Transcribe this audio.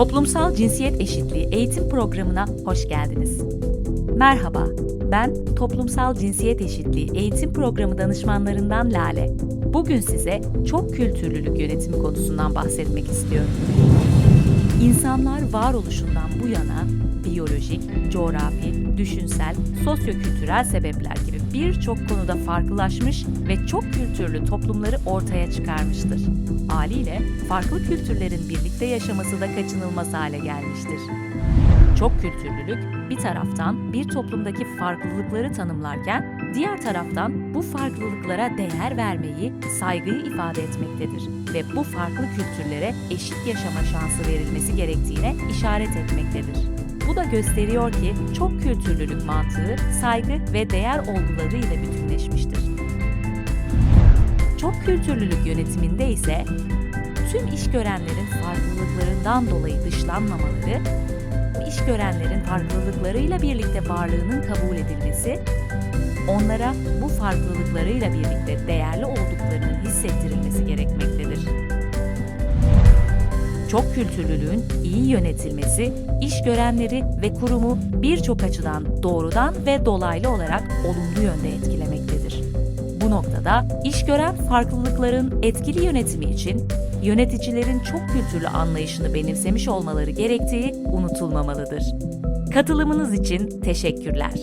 Toplumsal Cinsiyet Eşitliği eğitim programına hoş geldiniz. Merhaba, ben Toplumsal Cinsiyet Eşitliği eğitim programı danışmanlarından Lale. Bugün size çok kültürlülük yönetimi konusundan bahsetmek istiyorum. İnsanlar varoluşundan bu yana biyolojik, coğrafi, düşünsel, sosyokültürel sebepler gibi birçok konuda farklılaşmış ve çok kültürlü toplumları ortaya çıkarmıştır. Haliyle farklı kültürlerin birlikte yaşaması da kaçınılmaz hale gelmiştir. Çok kültürlülük bir taraftan bir toplumdaki farklılıkları tanımlarken diğer taraftan bu farklılıklara değer vermeyi, saygıyı ifade etmektedir ve bu farklı kültürlere eşit yaşama şansı verilmesi gerektiğine işaret etmektedir. Bu da gösteriyor ki çok kültürlülük mantığı saygı ve değer olgularıyla bütünleşmiştir. Çok kültürlülük yönetiminde ise tüm iş görenlerin farklılıklarından dolayı dışlanmamaları, iş görenlerin farklılıklarıyla birlikte varlığının kabul edilmesi, onlara bu farklılıklarıyla birlikte değerli olduklarının hissettirilmesi Çok kültürlülüğün iyi yönetilmesi, iş görenleri ve kurumu birçok açıdan doğrudan ve dolaylı olarak olumlu yönde etkilemektedir. Bu noktada iş gören farklılıkların etkili yönetimi için yöneticilerin çok kültürlü anlayışını benimsemiş olmaları gerektiği unutulmamalıdır. Katılımınız için teşekkürler.